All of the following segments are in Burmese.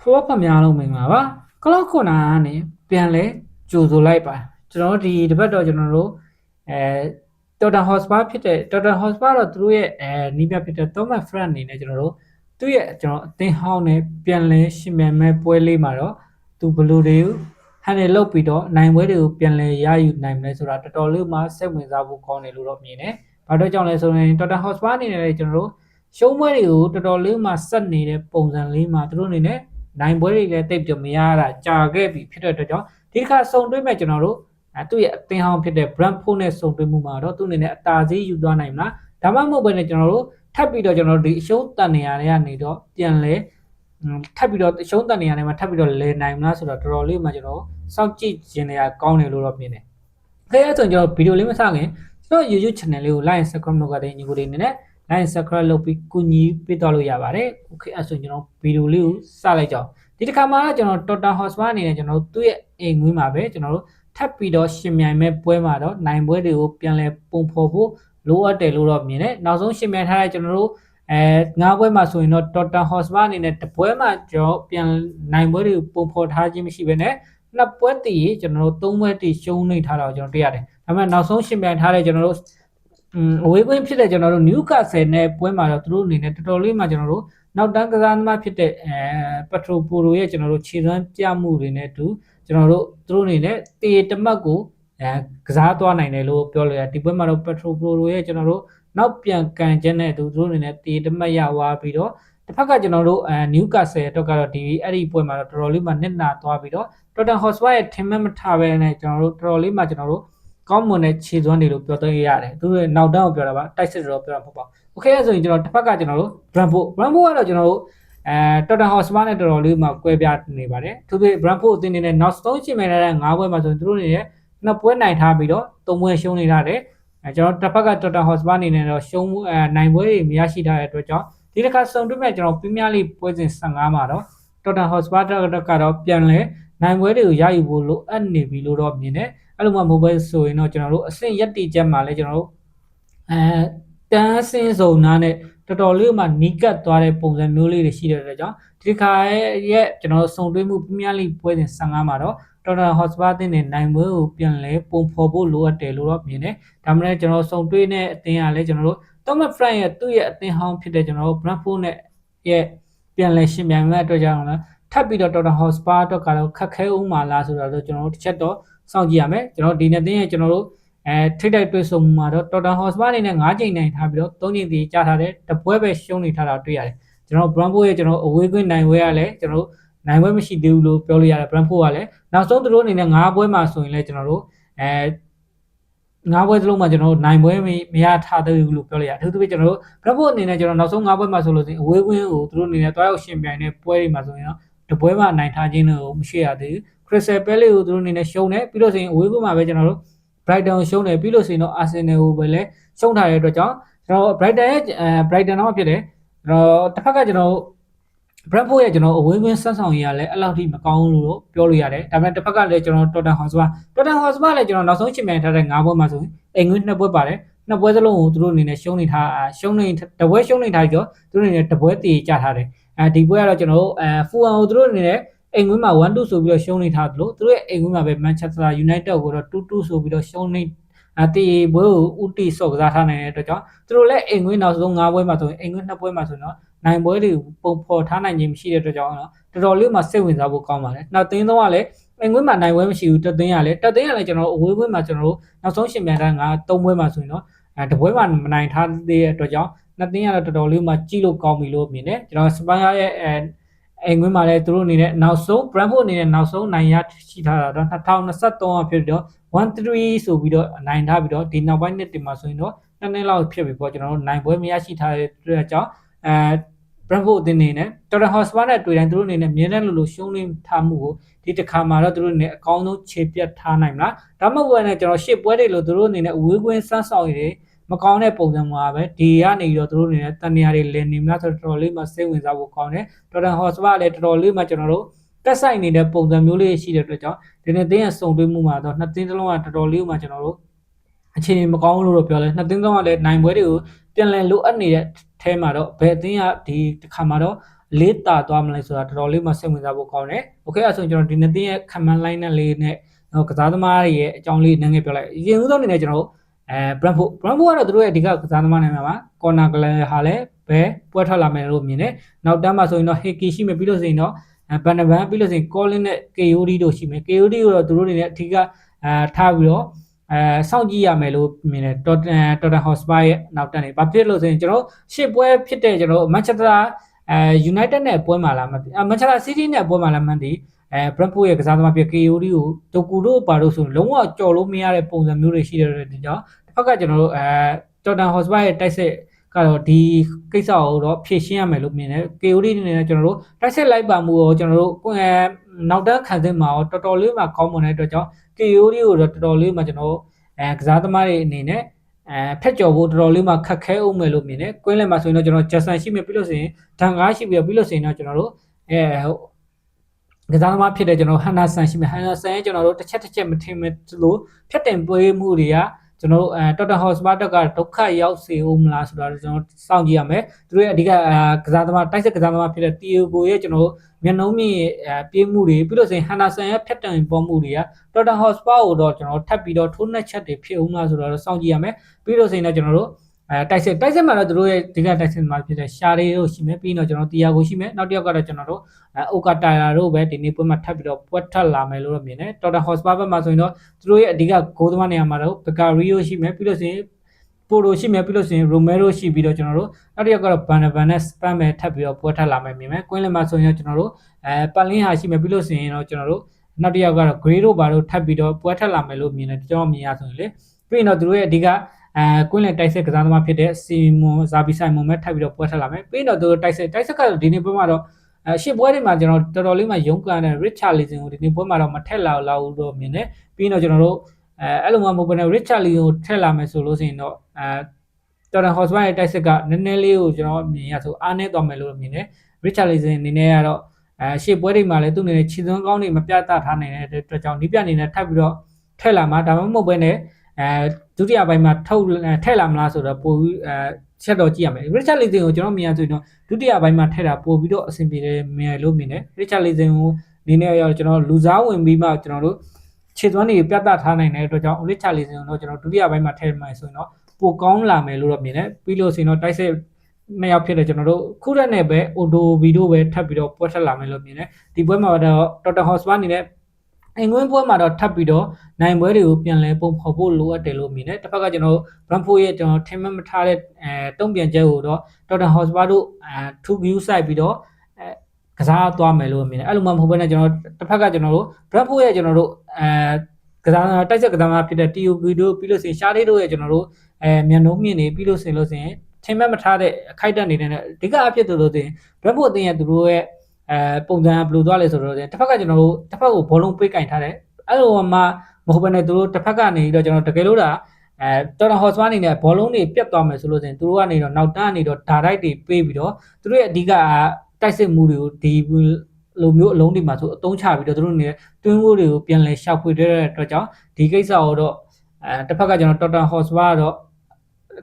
ဖောဖများလုံးမင်္ဂလာပါကလောက်ခုနာကနေပြန်လဲကြိုဆိုလိုက်ပါကျွန်တော်တို့ဒီတစ်ပတ်တော့ကျွန်တော်တို့အဲတော်တာဟော့စပါဖြစ်တဲ့တော်တာဟော့စပါတော့သူတို့ရဲ့အဲနီးပြဖြစ်တဲ့ Thomas Friend အနေနဲ့ကျွန်တော်တို့သူ့ရဲ့ကျွန်တော်အသင်းဟောင်းနဲ့ပြန်လဲရှင်မြန်မဲ့ပွဲလေးမှာတော့သူဘလူတွေကိုဟန်နေလောက်ပြီးတော့နိုင်ပွဲတွေကိုပြန်လဲရယူနိုင်မယ်ဆိုတာတော်တော်လေးမှစိတ်ဝင်စားဖို့ကောင်းတယ်လို့တော့မြင်တယ်ဘာတော့ကြောင့်လဲဆိုရင်တော်တာဟော့စပါအနေနဲ့လည်းကျွန်တော်တို့ရှုံးပွဲတွေကိုတော်တော်လေးမှစက်နေတဲ့ပုံစံလေးမှာသူတို့အနေနဲ့ နိုင်ပွဲတွေလည်းတိတ်ပြီးမရတာကြာခဲ့ပြီဖြစ်တဲ့အတွက်ကြောင့်ဒီတစ်ခါစုံတွဲမဲ့ကျွန်တော်တို့အဲသူ့ရဲ့အသင်းဟောင်းဖြစ်တဲ့ Brentford နဲ့စုံတွဲမှုမှာတော့သူ့အနေနဲ့အတားစီးယူသွားနိုင်မလားဒါမှမဟုတ်ဘဲနဲ့ကျွန်တော်တို့ထပ်ပြီးတော့ကျွန်တော်တို့ဒီအရှုံးတန်နေရတဲ့ကနေတော့ပြန်လဲထပ်ပြီးတော့အရှုံးတန်နေရတဲ့မှာထပ်ပြီးတော့လဲနိုင်မလားဆိုတော့တော်တော်လေးမှကျွန်တော်စောင့်ကြည့်ခြင်းတွေကကောင်းတယ်လို့တော့မြင်တယ်။ခဲအဲ့ဆိုကျွန်တော်ဗီဒီယိုလေးမစခင်ကျွန်တော် YouTube channel လေးကို like subscribe လုပ်ကြတဲ့ညီကိုတွေအနေနဲ့ like subscribe လုပ်ပြီးကူညီပေးတော့လို့ရပါတယ်။ Okay အဲ့ဆိုကျွန်တော်ဗီဒီယိုလေးကိုစလိုက်ကြအောင်။ဒီတစ်ခါမှာတော့ကျွန်တော် Total Hotspur အနေနဲ့ကျွန်တော်သူ့ရဲ့အိမ်ငွေးမှာပဲကျွန်တော်တို့ထပ်ပြီးတော့ရှင်မြိုင်မဲ့ပွဲမှာတော့နိုင်ပွဲတွေကိုပြန်လဲပုံဖော်ဖို့လိုအပ်တယ်လို့တော့မြင်တယ်။နောက်ဆုံးရှင်မြိုင်ထားတဲ့ကျွန်တော်တို့အဲငါးပွဲမှာဆိုရင်တော့ Total Hotspur အနေနဲ့တပွဲမှာကျွန်တော်ပြန်နိုင်ပွဲတွေကိုပုံဖော်ထားခြင်းမရှိဘဲနဲ့နှစ်ပွဲတည်ကျွန်တော်တို့သုံးပွဲတည်ရှုံးနေထားတာကိုကျွန်တော်တွေ့ရတယ်။ဒါပေမဲ့နောက်ဆုံးရှင်မြိုင်ထားတဲ့ကျွန်တော်တို့อืม အဝေးကွင်းဖြစ်တဲ့ကျွန်တော်တို့ Newcastle နဲ့ပွဲမှာတော့သူတို့အနေနဲ့တော်တော်လေးမှကျွန်တော်တို့နောက်တန်းကစားသမားဖြစ်တဲ့အဲပထရိုပိုရိုရဲ့ကျွန်တော်တို့ခြေစွမ်းပြမှုတွေနဲ့အတူကျွန်တော်တို့သူတို့အနေနဲ့တေတမတ်ကိုအဲကစားသွားနိုင်တယ်လို့ပြောလို့ရဒီပွဲမှာတော့ပထရိုပိုရိုရဲ့ကျွန်တော်တို့နောက်ပြန်ကန်ချက်နဲ့သူတို့အနေနဲ့တေတမတ်ရသွားပြီးတော့တစ်ဖက်ကကျွန်တော်တို့အဲနျူကာဆယ်အတွက်ကတော့ဒီအဲ့ဒီပွဲမှာတော့တော်တော်လေးမှနစ်နာသွားပြီးတော့တော်တန်ဟော့စပါရဲ့ထင်မှတ်မထားပဲနဲ့ကျွန်တော်တို့တော်တော်လေးမှကျွန်တော်တို့ ကောင်းမွန်တဲ့ခြေစွမ်းတွေလို့ပြောသွင်းရတယ်သူတို့နောက်တန်းကိုပြောတာပါတိုက်စစ်တော့ပြောတာမဟုတ်ပါဘူးโอเคအဲ့ဆိုရင်ကျွန်တော်တစ်ဖက်ကကျွန်တော်တို့ Brentford Brentford ကတော့ကျွန်တော်တို့အဲတော်တန်ဟော့စပါနဲ့တော်တော်လေးမှကွဲပြားနေပါတယ်သူတို့ Brentford အသင်းနေနဲ့နောက်ဆုံးချိန်မဲ့တဲ့၅ပွဲမှာဆိုရင်သူတို့နေနဲ့နှစ်ပွဲနိုင်ထားပြီးတော့သုံးပွဲရှုံးနေရတယ်အဲကျွန်တော်တစ်ဖက်ကတော်တန်ဟော့စပါအနေနဲ့တော့ရှုံးမှုအဲနိုင်ပွဲတွေမရရှိထားတဲ့အတွက်ကြောင့်ဒီတစ်ခါစုံတွဲမဲ့ကျွန်တော်ပရီးမီးယားလိပွဲစဉ်15မှာတော့တော်တန်ဟော့စပါကတော့ပြန်လဲနိုင်ပွဲတွေကိုရယူဖို့လိုအပ်နေပြီလို့တော့မြင်တယ် အဲ့လိုမှမဟုတ်ပဲဆိုရင်တော့ကျွန်တော်တို့အဆင့်ရက်တီချက်မှာလဲကျွန်တော်တို့အဲတန်းစင်းစုံနာနဲ့တော်တော်လေးမှနီးကပ်သွားတဲ့ပုံစံမျိုးလေးတွေရှိတဲ့အတွက်ကြောင့်ဒီခါရဲ့ကျွန်တော်တို့စုံတွဲမှုပရီးမီးယားလိပွဲစဉ်15မှာတော့တော်တော်ဟော့စပါတင်တဲ့နိုင်ပွဲကိုပြန်လဲပုံဖော်ဖို့လိုအပ်တယ်လို့တော့မြင်တယ်ဒါမှလည်းကျွန်တော်စုံတွဲနဲ့အသင်းကလည်းကျွန်တော်တို့ Thomas Frank ရဲ့သူ့ရဲ့အသင်းဟောင်းဖြစ်တဲ့ကျွန်တော်တို့ Brentford နဲ့ရဲ့ပြန်လဲရှင်ပြန်မဲ့အတွက်ကြောင့်လည်း ထပ်ပြီးတော့ Tottenham Hotspur အတွက်ကတော့ခက်ခဲဦးမှာလားဆိုတော့ကျွန်တော်တို့တစ်ချက်တော့စောင့်ကြည့်ရမယ်ကျွန်တော်ဒီနေ့တင်းရဲ့ကျွန်တော်တို့အဲထိတ်တိုက်တွေ့ဆုံမှာတော့ Tottenham Hotspur အနေနဲ့9ချိန်နိုင်ထားပြီးတော့3ချိန်စီကြားထားတဲ့တပွဲပဲရှုံးနေထားတာတွေ့ရတယ်ကျွန်တော် Brentford ရဲ့ကျွန်တော်အဝေးကွင်းနိုင်ဝဲရလဲကျွန်တော်တို့နိုင်ပွဲမရှိသေးဘူးလို့ပြောလို့ရတယ် Brentford ကလည်းနောက်ဆုံးသူတို့အနေနဲ့9ပွဲမှာဆိုရင်လည်းကျွန်တော်တို့အဲငါးပွဲစလုံးမှာကျွန်တော်တို့နိုင်ပွဲမရထားသေးဘူးလို့ပြောလိုက်ရအထူးသဖြင့်ကျွန်တော်တို့ Brentford အနေနဲ့ကျွန်တော်နောက်ဆုံး၅ပွဲမှာဆိုလို့ဆိုရင်အဝေးကွင်းကိုသူတို့အနေနဲ့တွားရောက်ရှင်ပြိုင်တဲ့ပွဲတွေမှာဆိုရင်တော့ တပွဲမှနိုင်ထားခြင်းတော့မရှိရသေးဘူး Crystal Palace ကိုသူတို့အနေနဲ့ရှုံးတယ်ပြီးလို့ဆိုရင်အဝေးကွင်းမှာပဲကျွန်တော်တို့ Brighton ကိုရှုံးတယ်ပြီးလို့ဆိုရင်တော့ Arsenal ကိုပဲလည်းရှုံးထားတဲ့အတွက်ကြောင့်ကျွန်တော် Brighton ရဲ့အဲ Brighton တော့ဖြစ်တယ်ကျွန်တော်တစ်ဖက်ကကျွန်တော် Brentford ရဲ့ကျွန်တော်အဝေးကွင်းဆက်ဆောင်ရေးကလည်းအဲ့လောက်ထိမကောင်းဘူးလို့ပြောလို့ရတယ်ဒါပေမဲ့တစ်ဖက်ကလည်းကျွန်တော် Tottenham Hotspur Tottenham Hotspur လည်းကျွန်တော်နောက်ဆုံးချိန်မြန်ထားတဲ့၅ပွဲမှာဆိုရင်အိမ်ကွင်းနှစ်ပွဲပါတယ်နှစ်ပွဲစလုံးကိုသူတို့အနေနဲ့ရှုံးနေထားရှုံးနေတပွဲရှုံးနေထားကြောသူတို့အနေနဲ့တပွဲတည်ကြထားတယ် အဲဒီပွဲကတော့ကျွန်တော်တို့အဲဖူအန်ကိုသူတို့အနေနဲ့အိမ်ကွင်းမှာ1-2ဆိုပြီးတော့ရှုံးနေထားသလိုသူတို့ရဲ့အိမ်ကွင်းမှာပဲ Manchester United ကိုတော့2-2ဆိုပြီးတော့ရှုံးနေအတီဘွဲကိုဥတီဆော့ကစားထားနိုင်တဲ့အတွက်ကြောင့်သူတို့လည်းအိမ်ကွင်းနောက်ဆုံး၅ပွဲမှာဆိုရင်အိမ်ကွင်း2ပွဲမှာဆိုတော့နိုင်ပွဲတွေပုံဖော်ထားနိုင်ခြင်းမရှိတဲ့အတွက်ကြောင့်တော့တော်တော်လေးမှစိတ်ဝင်စားဖို့ကောင်းပါတယ်။နောက်သင်းသုံးကလည်းအင်ကွင်းမှာနိုင်ပွဲမရှိဘူးတက်သင်းကလည်းတက်သင်းကလည်းကျွန်တော်အဝေးကွင်းမှာကျွန်တော်တို့နောက်ဆုံးရှင်မြန်တာငါ၃ပွဲမှာဆိုရင်တော့အဲတပွဲမှာမနိုင်ထားသေးတဲ့အတွက်ကြောင့် နှစ်သင်းကတော့တော်တော်လေးမှကြည့်လို့ကောင်းပြီလို့မြင်တယ်။ကျွန်တော်စပန်ယာရဲ့အဲအိမ်ကွင်းမှာလည်းသူတို့အနေနဲ့နောက်ဆုံး Brentford အနေနဲ့နောက်ဆုံးနိုင်ရရှိထားတာတော့2023အဖြစ်တော့1-3ဆိုပြီးတော့နိုင်ထားပြီးတော့ဒီနောက်ပိုင်းနှစ်တင်မှာဆိုရင်တော့နှစ်နှစ်လောက်ဖြစ်ပြီပေါ့ကျွန်တော်တို့နိုင်ပွဲမရရှိထားတဲ့အတွက်ကြောင့်အဲ Brentford အသင်းနေနဲ့ Tottenham Hotspur နဲ့တွေ့တိုင်းသူတို့အနေနဲ့မြင်းတဲ့လိုလိုရှုံးနေထားမှုကိုဒီတစ်ခါမှာတော့သူတို့အနေနဲ့အကောင်းဆုံးခြေပြတ်ထားနိုင်မလားဒါမှမဟုတ်လည်းကျွန်တော်ရှစ်ပွဲတွေလို့သူတို့အနေနဲ့အဝေးကွင်းစမ်းဆောင်ရည် မကောင်းတဲ့ပုံစံမှာပဲဒီကနေပြီးတော့သူတို့အနေနဲ့တန်နေရာတွေလည်နေမလားဆိုတော့တော်တော်လေးမှစိတ်ဝင်စားဖို့ကောင်းတယ် Tottenham Hotspur လည်းတော်တော်လေးမှကျွန်တော်တို့တက်ဆိုင်နေတဲ့ပုံစံမျိုးလေးရှိတဲ့အတွက်ကြောင့်ဒီနေ့တင်းရစုံတွဲမှုမှာတော့နှစ်တင်းသလုံးကတော်တော်လေးမှကျွန်တော်တို့အခြေအနေမကောင်းလို့တော့ပြောလဲနှစ်တင်းသလုံးကလည်းနိုင်ပွဲတွေကိုပြန်လည်လိုအပ်နေတဲ့အဲမှာတော့ဘယ်အသင်းကဒီတစ်ခါမှာတော့လေးတာသွားမလဲဆိုတာတော်တော်လေးမှစိတ်ဝင်စားဖို့ကောင်းတယ်။ Okay အဲ့ဆိုရင်ကျွန်တော်ဒီနှစ်သိန်းရဲ့ command line နဲ့လေးနဲ့တော့ကစားသမားတွေရဲ့အကြောင်းလေးနည်းနည်းပြောလိုက်။ရင်ဦးဆုံးအနေနဲ့ကျွန်တော်တို့ အဲ Brentford Brentford ကတော့သူတို့ရဲ့အဓိကကစားသမားနာမည်ပါ corner glen ဟာလည်းပဲပွဲထွက်လာမယ်လို့မြင်တယ်။နောက်တန်းမှာဆိုရင်တော့ Hickey ရှိမယ်ပြီးလို့ဆိုရင်တော့ဘန်နဘန်ပြီးလို့ဆိုရင် Colin နဲ့ KOD တို့ရှိမယ် KOD ကိုတော့သူတို့တွေနဲ့အထူးကအဲထားပြီးတော့အဲစောင့်ကြည့်ရမယ်လို့မြင်တယ် Tottenham Tottenham Hotspur ရဲ့နောက်တန်းနေဘာဖြစ်လို့ဆိုရင်ကျွန်တော်ရှစ်ပွဲဖြစ်တဲ့ကျွန်တော် Manchester အဲ United နဲ့ပွဲမှာလားမသိ Manchester City နဲ့ပွဲမှာလားမသိ အဲ Brentford ရဲ့ကစားသမားပြ KOD ကိုတိုကူတို့ပါလို့ဆိုရင်လုံးဝကြော်လို့မရတဲ့ပုံစံမျိုးတွေရှိတဲ့တဲ့ကြောင့်တစ်ဖက်ကကျွန်တော်တို့အဲ Tottenham Hotspur ရဲ့တိုက်စစ်ကတော့ဒီကိစ္စကိုတော့ဖြေရှင်းရမယ်လို့မြင်တယ် KOD အနေနဲ့ကျွန်တော်တို့တိုက်စစ်လိုက်ပါမှုရောကျွန်တော်တို့အဲနောက်တန်းခံစစ်မှာရောတော်တော်လေးမှကောင်းမွန်တဲ့အတွက်ကြောင့် KOD ကိုတော့တော်တော်လေးမှကျွန်တော်တို့အဲကစားသမားတွေအနေနဲ့အဲဖက်ကျော်ဖို့တော်တော်လေးမှခက်ခဲအောင်မယ်လို့မြင်တယ်ကွင်းလယ်မှာဆိုရင်တော့ကျွန်တော်ဂျက်ဆန်ရှိမယ်ပြီးလို့ဆိုရင်ဒန်ကားရှိပြီးတော့ပြီးလို့ဆိုရင်တော့ကျွန်တော်တို့အဲဟို ကစားသမားဖြစ်တဲ့ကျွန်တော်ဟန်နာဆန်ရှိမယ်ဟန်နာဆန်ရဲ့ကျွန်တော်တို့တစ်ချက်တစ်ချက်မထင်မဲ့လို့ဖြတ်တင်ပွဲမှုတွေကကျွန်တော်တို့အဲတော်တော်ဟော့စပါတက်ကဒုက္ခရောက်စေဦးမလားဆိုတာကျွန်တော်စောင့်ကြည့်ရမယ်သူတို့ရဲ့အဓိကကစားသမားတိုက်စစ်ကစားသမားဖြစ်တဲ့တီယိုကိုရဲ့ကျွန်တော်တို့မျက်နှုံးမြင့်ပြေးမှုတွေပြီးလို့ဆိုရင်ဟန်နာဆန်ရဲ့ဖြတ်တင်ပေါ်မှုတွေကတော်တော်ဟော့စပါကိုတော့ကျွန်တော်ထပ်ပြီးတော့ထိုးနှက်ချက်တွေဖြစ်ဦးမလားဆိုတာတော့စောင့်ကြည့်ရမယ်ပြီးလို့ဆိုရင်တော့ကျွန်တော်တို့ အဲတိုက်စစ်တိုက်စစ်မှာတော့သူတို့ရဲ့ဒီကတိုက်စစ်မှာဖြစ်တဲ့ရှာရီတို့ရှိမယ်ပြီးတော့ကျွန်တော်တီယာကိုရှိမယ်နောက်တစ်ယောက်ကတော့ကျွန်တော်တို့အဲအိုကာတိုင်ယာတို့ပဲဒီနေ့ပွဲမှာထပ်ပြီးတော့ပွဲထပ်လာမယ်လို့တော့မြင်တယ်တော်တာဟော့စပါဘက်မှာဆိုရင်တော့သူတို့ရဲ့အဓိကဂိုးသမားနေရာမှာတော့ဘကာရီယိုရှိမယ်ပြီးလို့ဆိုရင်ပိုရိုရှိမယ်ပြီးလို့ဆိုရင်ရိုမဲရိုရှိပြီးတော့ကျွန်တော်တို့နောက်တစ်ယောက်ကတော့ဘန်နဗန်နဲ့စပန်ပဲထပ်ပြီးတော့ပွဲထပ်လာမယ်မြင်မယ်ကွင်းလင်မှာဆိုရင်ကျွန်တော်တို့အဲပတ်လင်းဟာရှိမယ်ပြီးလို့ဆိုရင်တော့ကျွန်တော်တို့နောက်တစ်ယောက်ကတော့ grey တို့ဘာတို့ထပ်ပြီးတော့ပွဲထပ်လာမယ်လို့မြင်တယ်ကျွန်တော်မြင်ရဆိုရင်လေပြီးရင်တော့သူတို့ရဲ့အဓိက အဲကွင်းလယ်တိုက်စစ်ကစားသမားဖြစ်တဲ့စီမွန်ဇာဘီဆိုင်မွန်ပဲထပ်ပြီးတော့ပွဲထပ်လာမယ်ပြီးတော့သူတို့တိုက်စစ်တိုက်စစ်ကတော့ဒီနေ့ပွဲမှာတော့အဲရှစ်ပွဲတွေမှာကျွန်တော်တော်တော်လေးမှရုန်းကန်တဲ့ Richarlison ကိုဒီနေ့ပွဲမှာတော့မထက်လာလောက်တော့မြင်တယ်ပြီးတော့ကျွန်တော်တို့အဲအဲ့လိုမှမဟုတ်ဘဲနဲ့ Richarlison ကိုထက်လာမယ်ဆိုလို့ဆိုရင်တော့အဲတော်တန်ဟော့စပါရဲ့တိုက်စစ်ကနည်းနည်းလေးကိုကျွန်တော်မြင်ရဆိုအားနည်းသွားမယ်လို့မြင်တယ် Richarlison အနေနဲ့ကတော့အဲရှေ့ပွဲတွေမှာလည်းသူ့အနေနဲ့ခြေစွမ်းကောင်းတွေမပြတ်သားထားနိုင်တဲ့အတွက်ကြောင့်ဒီပြအနေနဲ့ထပ်ပြီးတော့ထက်လာမှာဒါမှမဟုတ်ဘဲနဲ့ အဲဒုတိယပိုင်းမှာထုတ်ထည့်လာမလားဆိုတော့ပိုပြီးအဲချက်တော့ကြည့်ရမယ် Richard Leeson ကိုကျွန်တော်မြင်ရဆိုရင်တော့ဒုတိယပိုင်းမှာထည့်တာပိုပြီးတော့အဆင်ပြေတယ်မြင်လို့မြင်တယ် Richard Leeson ကိုနေနေရောကျွန်တော်လူစားဝင်ပြီးမှကျွန်တော်တို့ခြေသွမ်းတွေပြတ်သားထားနိုင်တဲ့အတွက်ကြောင့် Richard Leeson ကိုတော့ကျွန်တော်ဒုတိယပိုင်းမှာထည့်မှဆိုရင်တော့ပိုကောင်းလာမယ်လို့တော့မြင်တယ်ပြီးလို့ဆိုရင်တော့တိုက်စစ်နှစ်ယောက်ဖြစ်တဲ့ကျွန်တော်တို့ခုရက်နဲ့ပဲအိုဒိုဗီတို့ပဲထပ်ပြီးတော့ပွဲထက်လာမယ်လို့မြင်တယ်ဒီပွဲမှာတော့ Tottenham Hotspur အနေနဲ့ အင်္ဂွင်းပွဲမှာတော့ထပ်ပြီးတော့နိုင်ပွဲတွေကိုပြန်လဲပုံဖော်ဖို့လိုအပ်တယ်လို့မြင်တယ်တစ်ဖက်ကကျွန်တော် Brentford ရဲ့ကျွန်တော်ထင်မှတ်မထားတဲ့အဲတုံ့ပြန်ချက်ကိုတော့ Tottenham Hotspur တို့အဲ2 view site ပြီးတော့အဲကစားသွားမယ်လို့မြင်တယ်အဲ့လိုမှမဟုတ်ဘဲနဲ့ကျွန်တော်တစ်ဖက်ကကျွန်တော်တို့ Brentford ရဲ့ကျွန်တော်တို့အဲကစားတိုက်ဆက်ကစားမှာဖြစ်တဲ့ TOB တို့ပြီးလို့ဆိုရင် Shade တို့ရဲ့ကျွန်တော်တို့အဲမြန်နှုံးမြင့်နေပြီးလို့ဆိုရင်လို့ဆိုရင်ထင်မှတ်မထားတဲ့အခိုက်အတန့်နေတဲ့အဓိကအဖြစ်သူလို့ဆိုရင် Brentford အသင်းရဲ့သူတို့ရဲ့ အဲပုံစံဘယ်လိုသွားလဲဆိုတော့တစ်ဖက်ကကျွန်တော်တို့တစ်ဖက်ကိုဘောလုံးပေးကင်ထားတယ်အဲ့လိုမှမဟုတ်ဘဲနဲ့သူတို့တစ်ဖက်ကနေတော့ကျွန်တော်တကယ်လို့ဒါအဲတော်တော်ဟော့စပါအနေနဲ့ဘောလုံးတွေပြတ်သွားမယ်ဆိုလို့ဆိုရင်သူတို့ကနေတော့နောက်တန်းကနေတော့ဓာတ်တိုက်တွေပေးပြီးတော့သူတို့ရဲ့အဓိကတိုက်စစ်မှုတွေကိုဒီလိုမျိုးအလုံးတွေမှာဆိုအသုံးချပြီးတော့သူတို့နေတွင်းကိုတွေကိုပြန်လဲရှောက်ဖွေတဲ့အတွက်ကြောင့်ဒီကိစ္စကိုတော့အဲတစ်ဖက်ကကျွန်တော်တော်တော်ဟော့စပါကတော့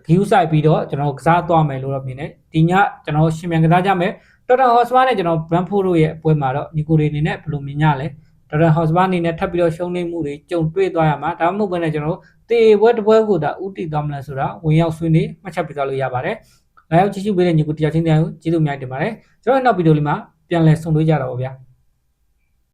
view site ပြီးတော့ကျွန်တော်ကစားသွားမယ်လို့တော့မြင်တယ်ဒီညကျွန်တော်ရှင်မြန်ကစားကြမယ် တော်တော်ဟော့စပါနဲ့ကျွန်တော် Brentford တို့ရဲ့အပွဲမှာတော့ညီကိုတွေအနေနဲ့ဘယ်လိုမြင်ကြလဲဒေါက်တာဟော့စပါအနေနဲ့ထပ်ပြီးတော့ရှုံးနေမှုတွေကြုံတွေ့သွားရမှာဒါမှမဟုတ်ဘဲနဲ့ကျွန်တော်တို့တေပွဲတစ်ပွဲကိုဒါဥတီသွားမလဲဆိုတာဝင်ရောက်ဆွေးနွေးမှတ်ချက်ပေးသွားလို့ရပါတယ်။လာရောက်ကြည့်ရှုပေးတဲ့ညီကိုတရားချင်းတရားကိုကျေးဇူးအများကြီးတင်ပါတယ်။ကျွန်တော်နောက်ဗီဒီယိုလေးမှာပြန်လည်ဆုံတွေ့ကြတော့ဗောဗျာ။